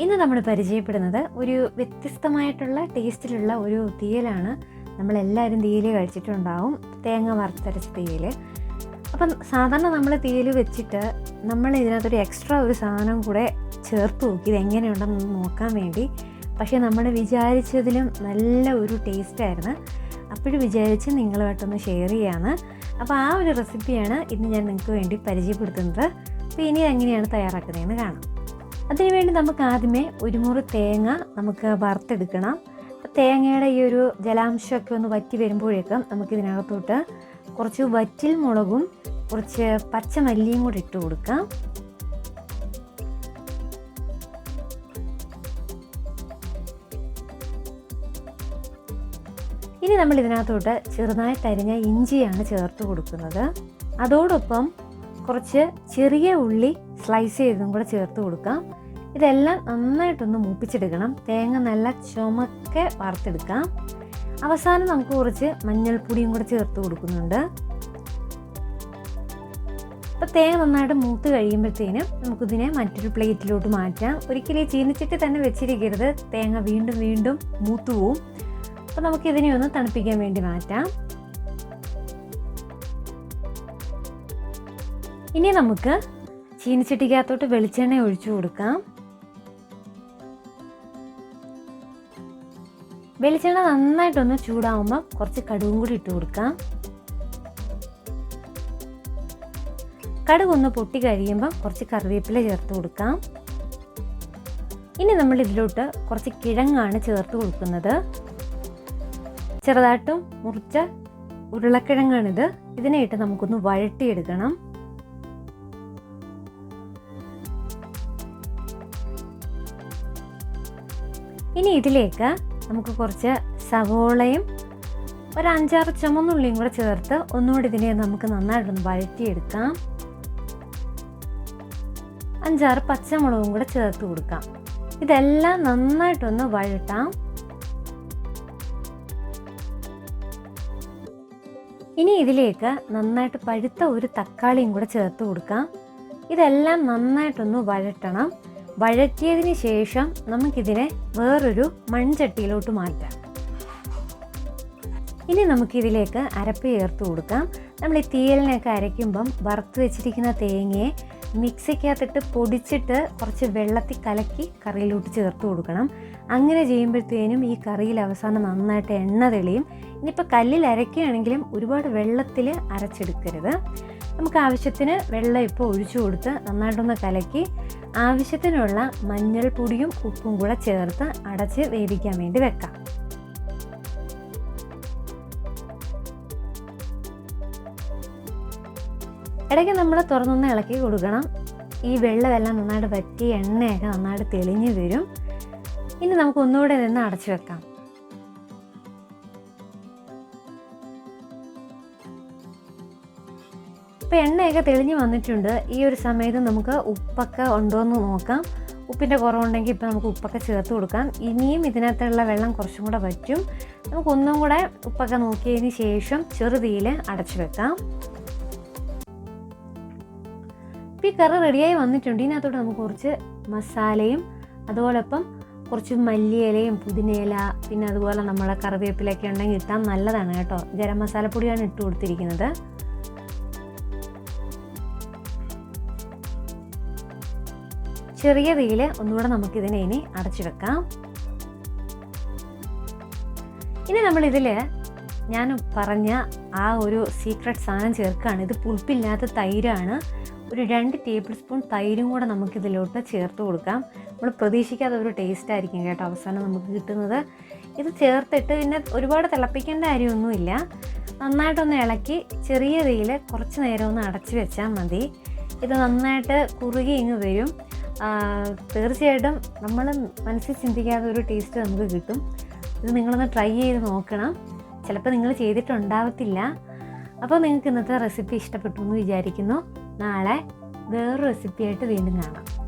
ഇന്ന് നമ്മൾ പരിചയപ്പെടുന്നത് ഒരു വ്യത്യസ്തമായിട്ടുള്ള ടേസ്റ്റിലുള്ള ഒരു തീയലാണ്. നമ്മളെല്ലാവരും തീയൽ കഴിച്ചിട്ടുണ്ടാവും. തേങ്ങ വറുത്തരച്ച തീയൽ അപ്പം സാധാരണ നമ്മൾ തീയൽ വെച്ചിട്ട് നമ്മൾ ഇതിനകത്തൊരു എക്സ്ട്രാ ഒരു സാധനം കൂടെ ചേർത്ത് നോക്കി. ഇതെങ്ങനെയുണ്ടെന്ന് നോക്കാൻ വേണ്ടി. പക്ഷേ നമ്മൾ വിചാരിച്ചതിലും നല്ല ഒരു ടേസ്റ്റായിരുന്നു അപ്പോഴും വിചാരിച്ച് നിങ്ങളുമായിട്ടൊന്ന് ഷെയർ ചെയ്യാണ്. അപ്പോൾ ആ ഒരു റെസിപ്പിയാണ് ഇന്ന് ഞാൻ നിങ്ങൾക്ക് വേണ്ടി പരിചയപ്പെടുത്തുന്നത്. അപ്പോൾ ഇനി എങ്ങനെയാണ് തയ്യാറാക്കുന്നതെന്ന് കാണാം. അതിനുവേണ്ടി നമുക്ക് ആദ്യമേ ഒരു മുറി തേങ്ങ നമുക്ക് വറുത്തെടുക്കണം. തേങ്ങയുടെ ഈ ഒരു ജലാംശമൊക്കെ ഒന്ന് വറ്റി വരുമ്പോഴേക്കും നമുക്ക് ഇതിനകത്തോട്ട് കുറച്ച് വറ്റിൽ മുളകും കുറച്ച് പച്ചമല്ലിയും കൂടി ഇട്ട് കൊടുക്കാം. ഇനി നമ്മൾ ഇതിനകത്തോട്ട് ചെറുതായി തരിഞ്ഞ ഇഞ്ചിയാണ് ചേർത്ത് കൊടുക്കുന്നത്. അതോടൊപ്പം കുറച്ച് ചെറിയ ഉള്ളി സ്ലൈസ് ചെയ്തതും കൂടെ ചേർത്ത് കൊടുക്കാം. ഇതെല്ലാം നന്നായിട്ടൊന്ന് മൂപ്പിച്ചെടുക്കണം. തേങ്ങ നല്ല ചുമക്കെ വറുത്തെടുക്കാം. അവസാനം നമുക്ക് കുറച്ച് മഞ്ഞൾപ്പൊടിയും കൂടെ ചേർത്ത് കൊടുക്കുന്നുണ്ട്. അപ്പോൾ തേങ്ങ നന്നായിട്ട് മൂത്ത് കഴിയുമ്പോഴത്തേനും നമുക്കിതിനെ മറ്റൊരു പ്ലേറ്റിലോട്ട് മാറ്റാം. ഒരിക്കലും ഈ ചീനിച്ചിട്ട് തന്നെ വെച്ചിരിക്കരുത്. തേങ്ങ വീണ്ടും വീണ്ടും മൂത്തു പോവും. അപ്പോൾ നമുക്കിതിനെ ഒന്ന് തണുപ്പിക്കാൻ വേണ്ടി മാറ്റാം. ഇനി നമുക്ക് ചീനിച്ചട്ടിക്കകത്തോട്ട് വെളിച്ചെണ്ണ ഒഴിച്ചു കൊടുക്കാം. വെളിച്ചെണ്ണ നന്നായിട്ടൊന്ന് ചൂടാവുമ്പോൾ കുറച്ച് കടുകും കൂടി ഇട്ട് കൊടുക്കാം. കടുക് ഒന്ന് പൊട്ടി കഴിയുമ്പോൾ കുറച്ച് കറിവേപ്പില ചേർത്ത് കൊടുക്കാം. ഇനി നമ്മൾ ഇതിലോട്ട് കുറച്ച് കിഴങ്ങാണ് ചേർത്ത് കൊടുക്കുന്നത്. ചെറുതായിട്ടും മുറിച്ച ഉരുളക്കിഴങ്ങാണിത്. ഇതിനായിട്ട് നമുക്കൊന്ന് വഴട്ടിയെടുക്കണം ഇനി ഇതിലേക്ക് നമുക്ക് കുറച്ച് സവോളയും ഒരു അഞ്ചാറ് ചുമന്നുള്ളിയും കൂടെ ചേർത്ത് ഒന്നുകൂടി ഇതിനെ നമുക്ക് നന്നായിട്ടൊന്ന് വഴറ്റിയെടുക്കാം. അഞ്ചാറ് പച്ചമുളകും കൂടെ ചേർത്ത് കൊടുക്കാം. ഇതെല്ലാം നന്നായിട്ടൊന്ന് വഴട്ടാം ഇനി ഇതിലേക്ക് നന്നായിട്ട് പഴുത്ത ഒരു തക്കാളിയും കൂടെ ചേർത്ത് കൊടുക്കാം. ഇതെല്ലാം നന്നായിട്ടൊന്ന് വഴട്ടണം വഴറ്റിയതിന് ശേഷം നമുക്കിതിനെ വേറൊരു മൺചട്ടിയിലോട്ട് മാറ്റാം. ഇനി നമുക്കിതിലേക്ക് അരപ്പ് ചേർത്ത് കൊടുക്കാം. നമ്മൾ ഈ തീയലിനൊക്കെ അരയ്ക്കുമ്പം വറുത്ത് വെച്ചിരിക്കുന്ന തേങ്ങയെ മിക്സിക്കകത്തിട്ട് പൊടിച്ചിട്ട് കുറച്ച് വെള്ളത്തിൽ കലക്കി കറിയിലോട്ട് ചേർത്ത് കൊടുക്കണം. അങ്ങനെ ചെയ്യുമ്പോഴത്തേനും ഈ കറിയിൽ അവസാനം നന്നായിട്ട് എണ്ണ തെളിയും. ഇനിയിപ്പോൾ കല്ലിൽ അരയ്ക്കുകയാണെങ്കിലും ഒരുപാട് വെള്ളത്തിൽ അരച്ചെടുക്കരുത്. നമുക്ക് ആവശ്യത്തിന് വെള്ളം ഇപ്പോൾ ഒഴിച്ചു കൊടുത്ത് നന്നായിട്ടൊന്ന് കലക്കി ആവശ്യത്തിനുള്ള മഞ്ഞൾപ്പൊടിയും ഉപ്പും കൂടെ ചേർത്ത് അടച്ച് വേവിക്കാൻ വേണ്ടി വെക്കാം. ഇടയ്ക്ക് നമ്മൾ തുറന്നൊന്ന് ഇളക്കി കൊടുക്കണം. ഈ വെള്ളമെല്ലാം നന്നായിട്ട് വറ്റി എണ്ണയൊക്കെ നന്നായിട്ട് തെളിഞ്ഞു വരും. ഇനി നമുക്ക് ഒന്നുകൂടെ നിന്ന് അടച്ചു വെക്കാം. ഇപ്പോൾ എണ്ണയൊക്കെ തെളിഞ്ഞ് വന്നിട്ടുണ്ട്. ഈ ഒരു സമയത്ത് നമുക്ക് ഉപ്പൊക്കെ ഉണ്ടോ എന്ന് നോക്കാം. ഉപ്പിന്റെ കുറവുണ്ടെങ്കിൽ ഇപ്പോൾ നമുക്ക് ഉപ്പൊക്കെ ചേർത്ത് കൊടുക്കാം. ഇനിയും ഇതിനകത്തുള്ള വെള്ളം കുറച്ചും കൂടെ പറ്റും നമുക്കൊന്നും കൂടെ ഉപ്പൊക്കെ നോക്കിയതിന് ശേഷം ചെറുതീയിൽ അടച്ചു വെക്കാം. ഇപ്പോൾ ഈ കറി റെഡിയായി വന്നിട്ടുണ്ട്. ഇതിനകത്തോട്ട് നമുക്ക് കുറച്ച് മസാലയും അതോടൊപ്പം കുറച്ച് മല്ലിയിലയും പുതിനയില പിന്നെ അതുപോലെ നമ്മളെ കറിവേപ്പിലൊക്കെ ഉണ്ടെങ്കിൽ ഇട്ടാൽ നല്ലതാണ് കേട്ടോ. ഗരം മസാലപ്പൊടിയാണ് ഇട്ട് കൊടുത്തിരിക്കുന്നത്. ചെറിയ തീയിൽ ഒന്നുകൂടെ നമുക്കിതിനെ ഇനി അടച്ചു വെക്കാം. ഇനി നമ്മളിതിൽ ഞാൻ പറഞ്ഞ ആ ഒരു സീക്രട്ട് സാധനം ചേർക്കുകയാണ് ഇത് പുളിപ്പില്ലാത്ത തൈരാണ്. ഒരു രണ്ട് ടേബിൾ സ്പൂൺ തൈരും കൂടെ നമുക്കിതിലോട്ട് ചേർത്ത് കൊടുക്കാം. നമ്മൾ പ്രതീക്ഷിക്കാത്ത ഒരു ടേസ്റ്റ് ആയിരിക്കും കേട്ടോ അവസാനം നമുക്ക് കിട്ടുന്നത്. ഇത് ചേർത്തിട്ട് പിന്നെ ഒരുപാട് തിളപ്പിക്കേണ്ട കാര്യമൊന്നുമില്ല. നന്നായിട്ടൊന്ന് ഇളക്കി ചെറിയ തീയിൽ കുറച്ച് നേരം ഒന്ന് അടച്ചു വെച്ചാൽ മതി. ഇത് നന്നായിട്ട് കുറുകി ഇങ്ങ് വരും. തീർച്ചയായിട്ടും നമ്മൾ മനസ്സിൽ ചിന്തിക്കാത്ത ഒരു ടേസ്റ്റ് നമുക്ക് കിട്ടും. ഇത് നിങ്ങളൊന്ന് ട്രൈ ചെയ്ത് നോക്കണം. ചിലപ്പോൾ നിങ്ങൾ ചെയ്തിട്ടുണ്ടാവത്തില്ല. അപ്പോൾ നിങ്ങൾക്ക് ഇന്നത്തെ റെസിപ്പി ഇഷ്ടപ്പെട്ടു എന്ന് വിചാരിക്കുന്നു. നാളെ വേറൊരു റെസിപ്പിയായിട്ട് വീണ്ടും കാണാം.